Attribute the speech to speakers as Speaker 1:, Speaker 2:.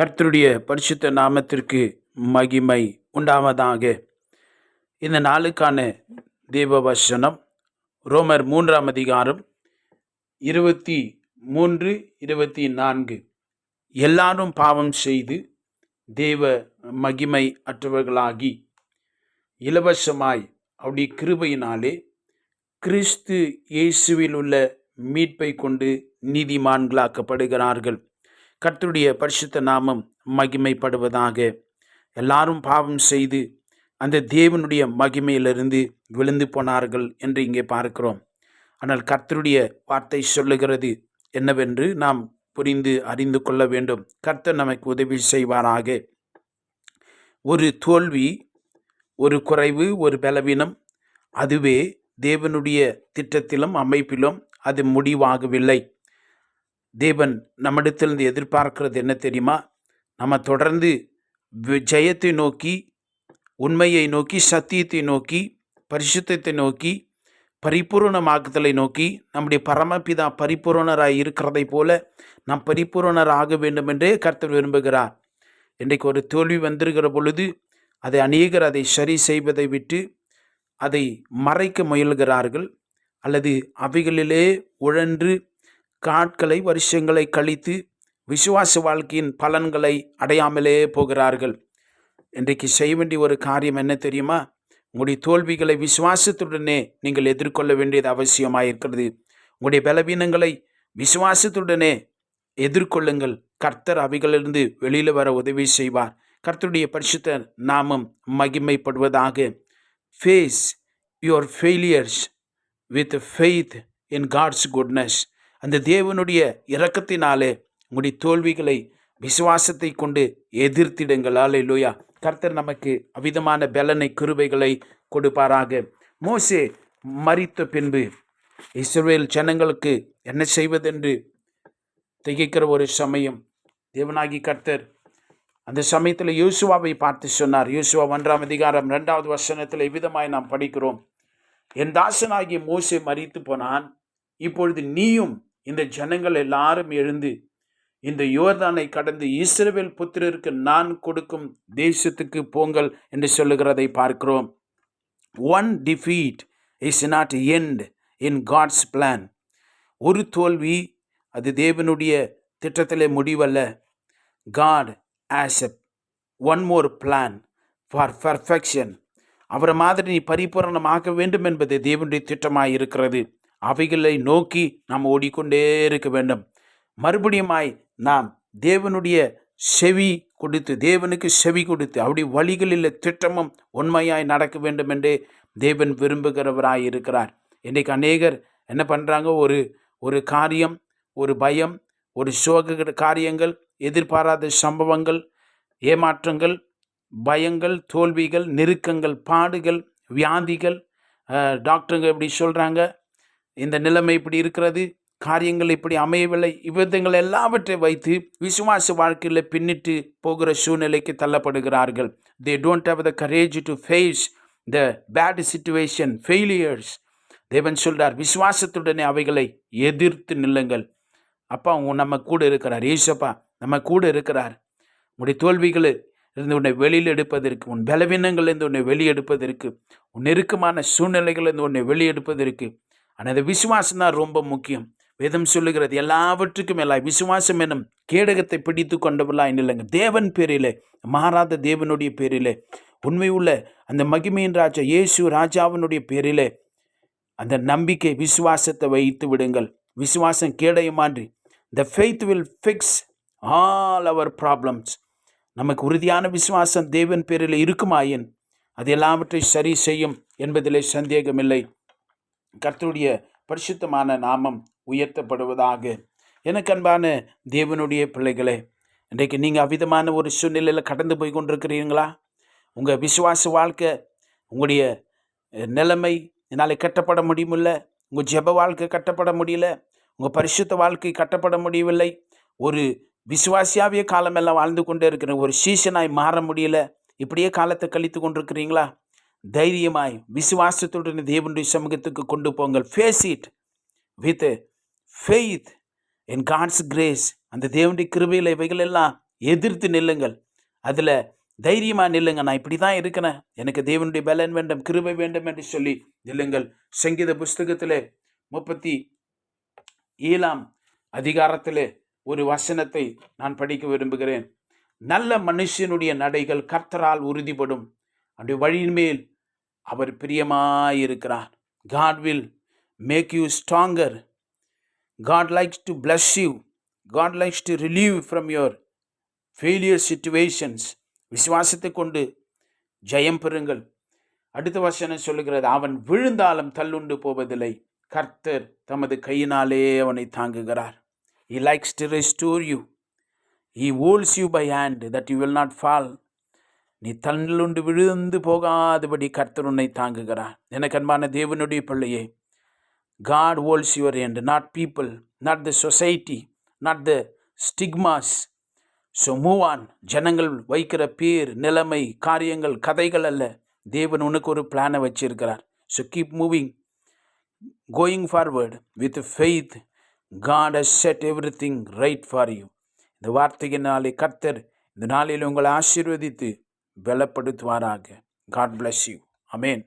Speaker 1: கர்த்தருடைய பரிசுத்த நாமத்திற்கு மகிமை உண்டாவதாக. இந்த நாளுக்கான தேவ வசனம் ரோமர் மூன்றாம் அதிகாரம் இருபத்தி மூன்று இருபத்தி நான்கு. எல்லாரும் பாவம் செய்து தேவ மகிமை அற்றவர்களாகி இலவசமாய் அப்படி கிருபையினாலே கிறிஸ்து இயேசுவில் உள்ள மீட்பை கொண்டு நீதிமான்களாக்கப்படுகிறார்கள். கர்த்தருடைய பரிசுத்த நாமம் மகிமைப்படுவதாக எல்லாரும் பாவம் செய்து அந்த தேவனுடைய மகிமையிலிருந்து விழுந்து போனார்கள் என்று இங்கே பார்க்கிறோம். ஆனால் கர்த்தருடைய வார்த்தை சொல்லுகிறது என்னவென்று நாம் புரிந்து அறிந்து கொள்ள வேண்டும். கர்த்தர் நமக்கு உதவி செய்வாராக. ஒரு தோல்வி ஒரு குறைவு ஒரு பலவீனம் அதுவே தேவனுடைய திட்டத்திலும் அமைப்பிலும் அது முடிவாகவில்லை. தேவன் நம்மிடத்திலிருந்து எதிர்பார்க்கிறது என்ன தெரியுமா? நம்ம தொடர்ந்து ஜெயத்தை நோக்கி உண்மையை நோக்கி சத்தியத்தை நோக்கி பரிசுத்தத்தை நோக்கி பரிபூரணமாக்குதலை நோக்கி நம்முடைய பரமபிதா பரிபூர்ணராக இருக்கிறதை போல நாம் பரிபூரணர் ஆக வேண்டும் என்றே கர்த்தர் விரும்புகிறார். இன்றைக்கு ஒரு தோல்வி வந்திருக்கிற பொழுது அதை அநேகர் அதை சரி செய்வதை விட்டு அதை மறைக்க முயல்கிறார்கள். அல்லது அவைகளிலே உழன்று காட்களை வருஷங்களை கழித்து விசுவாச வாழ்க்கையின் பலன்களை அடையாமலே போகிறார்கள். இன்றைக்கு செய்ய வேண்டிய ஒரு காரியம் என்ன தெரியுமா? உங்களுடைய தோல்விகளை விசுவாசத்துடனே நீங்கள் எதிர்கொள்ள வேண்டியது அவசியமாக இருக்கிறது உங்களுடைய பலவீனங்களை விசுவாசத்துடனே எதிர்கொள்ளுங்கள். கர்த்தர் அவைகளிலிருந்து வெளியில் வர உதவி செய்வார். கர்த்தருடைய பரிசுத்த நாமம் மகிமைப்படுவதாக. Face your failures with faith in God's goodness அந்த தேவனுடைய இரக்கத்தினாலே உங்களுடைய தோல்விகளை விசுவாசத்தை கொண்டு எதிர்த்திடுங்கள். அல்லேலூயா கர்த்தர் நமக்கு அவிதமான பலனை கிருபைகளை கொடுப்பாராக. மோசே மறித்த பின்பு இஸ்ரேல் ஜனங்களுக்கு என்ன செய்வதென்று திகைக்கிற ஒரு சமயம். தேவனாகி கர்த்தர் அந்த சமயத்தில் யூசுவாவை பார்த்து சொன்னார். யூசுவா ஒன்றாம் அதிகாரம் ரெண்டாவது வசனத்தில் இவ்விதமாய் நாம் படிக்கிறோம். என் தாசனாகிய மோசே மறித்து போனான் இப்பொழுது நீயும் இந்த ஜனங்கள் எல்லாரும் எழுந்து இந்த யோர்தானை கடந்து இஸ்ரவேல் புத்திரருக்கு நான் கொடுக்கும் தேசத்துக்கு போங்கள் என்று சொல்லுகிறதை பார்க்கிறோம். One defeat is not end in God's plan ஒரு தோல்வி அது தேவனுடைய திட்டத்திலே முடிவல்ல. God has one more plan for perfection அவரை மாதிரி நீ பரிபூரணமாக வேண்டும் என்பது தேவனுடைய திட்டமாக இருக்கிறது அவைகளை நோக்கி நாம் ஓடிக்கொண்டே இருக்க வேண்டும். மறுபடியுமாய் நாம் தேவனுடைய செவி கொடுத்து தேவனுக்கு செவி கொடுத்து அப்படி வழிகளில் திட்டமும் உண்மையாய் நடக்க வேண்டும் என்று தேவன் விரும்புகிறவராய் இருக்கிறார். இன்றைக்கு அநேகர் என்ன பண்ணுறாங்க ஒரு ஒரு காரியம் ஒரு பயம் ஒரு சோக காரியங்கள் எதிர்பாராத சம்பவங்கள் ஏமாற்றங்கள் பயங்கள் தோல்விகள் நெருக்கங்கள் பாடுகள் வியாதிகள் டாக்டருங்க இப்படி சொல்கிறாங்க இந்த நிலைமை இப்படி இருக்கிறது காரியங்கள் இப்படி அமையவில்லை இவ்விதங்கள் எல்லாவற்றை வைத்து விசுவாச வாழ்க்கையில் பின்னிட்டு போகிற சூழ்நிலைக்கு தள்ளப்படுகிறார்கள். They don't have the courage to face the bad situation failures தேவன் சொல்றார் விசுவாசத்துடனே அவைகளை எதிர்த்து நில்லுங்கள். அப்பா உன் நம்ம கூட இருக்கிறார். ஏசப்பா நம்ம கூட இருக்கிறார். உன்னுடைய தோல்விகளை இருந்து உன்னை வெளியில் எடுப்பதற்கு உன் பலவீனங்களிலிருந்து உன்னை வெளியெடுப்பதற்கு உன் நெருக்கமான சூழ்நிலைகள்லேருந்து உன்னை வெளியெடுப்பதற்கு ஆனால் அந்த விசுவாசம் தான் ரொம்ப முக்கியம். வேதம் சொல்லுகிறது எல்லாவற்றுக்கும் எல்லாம் விசுவாசம் எனும் கேடகத்தை பிடித்து கொண்டவர்களாய் இல்லைங்க தேவன் பேரிலே மாறாத தேவனுடைய பேரிலே உண்மை உள்ள அந்த மகிமையின் ராஜா இயேசு ராஜாவினுடைய பேரிலே அந்த நம்பிக்கை விசுவாசத்தை வைத்து விடுங்கள். விசுவாசம் கேடயமான்றி the faith will fix all our problems நமக்கு உறுதியான விசுவாசம் தேவன் பேரில் இருக்குமாயின் அது எல்லாவற்றையும் சரி செய்யும் என்பதிலே சந்தேகமில்லை. கர்த்தருடைய பரிசுத்தமான நாமம் உயர்த்தப்படுவதாக. எனக்கு அன்பான தேவனுடைய பிள்ளைகளே இன்றைக்கு நீங்கள் அவ்விதமான ஒரு சூழ்நிலையில் கடந்து போய் கொண்டிருக்கிறீங்களா உங்கள் விசுவாச வாழ்க்கை உங்களுடைய நிலைமை என்னால் கட்டப்பட முடியுமில்ல? உங்கள் ஜெப வாழ்க்கை கட்டப்பட முடியல? உங்கள் பரிசுத்த வாழ்க்கை கட்டப்பட முடியவில்லை? ஒரு விசுவாசியாவே காலமெல்லாம் வாழ்ந்து கொண்டே இருக்கிற ஒரு சீசனாய் மாற முடியல? இப்படியே காலத்தை கழித்து கொண்டிருக்கிறீங்களா? தைரியமாய் விசுவாசத்துடன் தேவனுடைய சமூகத்துக்கு கொண்டு போங்கள். Face it with faith in God's grace அந்த தேவனுடைய கிருபையில் இவைகள் எல்லாம் எதிர்த்து நில்லுங்கள். அதில் தைரியமாக நில்லுங்க. நான் இப்படி தான் இருக்கிறேன். எனக்கு தேவனுடைய பலன் வேண்டும் கிருபை வேண்டும் என்று சொல்லி நில்லுங்கள். சங்கீத புஸ்தகத்தில் முப்பத்தி ஏழாம் அதிகாரத்தில் ஒரு வசனத்தை நான் படிக்க விரும்புகிறேன். நல்ல மனுஷனுடைய நடைகள் கர்த்தரால் உறுதிப்படும். அப்படி வழியின் மேல் அவர் பிரியமாயிருக்கிறார். God will make you stronger God likes to bless you God likes to relieve from your failure situations விசுவாசத்தை கொண்டு ஜெயம் பெறுங்கள். அடுத்த வசனம் சொல்லுகிறது அவன் விழுந்தாலும் தள்ளுண்டு போவதில்லை. கர்த்தர் தமது கையினாலே அவனை தாங்குகிறார். He likes to restore you he holds you by hand that you will not fall நீ தள்ளுண்டு விழுந்து போகாதபடி கர்த்தர் உன்னை தாங்குகிறார். எனக்கு அன்பான தேவனுடைய பிள்ளையே God holds your hand, not people not the society not the stigmas so move on ஜனங்கள் வைக்கிற பேர் நிலைமை காரியங்கள் கதைகள் அல்ல. தேவன் உனக்கு ஒரு பிளானை வச்சிருக்கிறார். So keep moving going forward with faith God as set everything right for you இந்த வார்த்தையினாலே கர்த்தர் இந்த நாளில் உங்களை ஆசீர்வதித்து பலப்படுத்துவாராக காட் பிளஸ் யூ அமேன்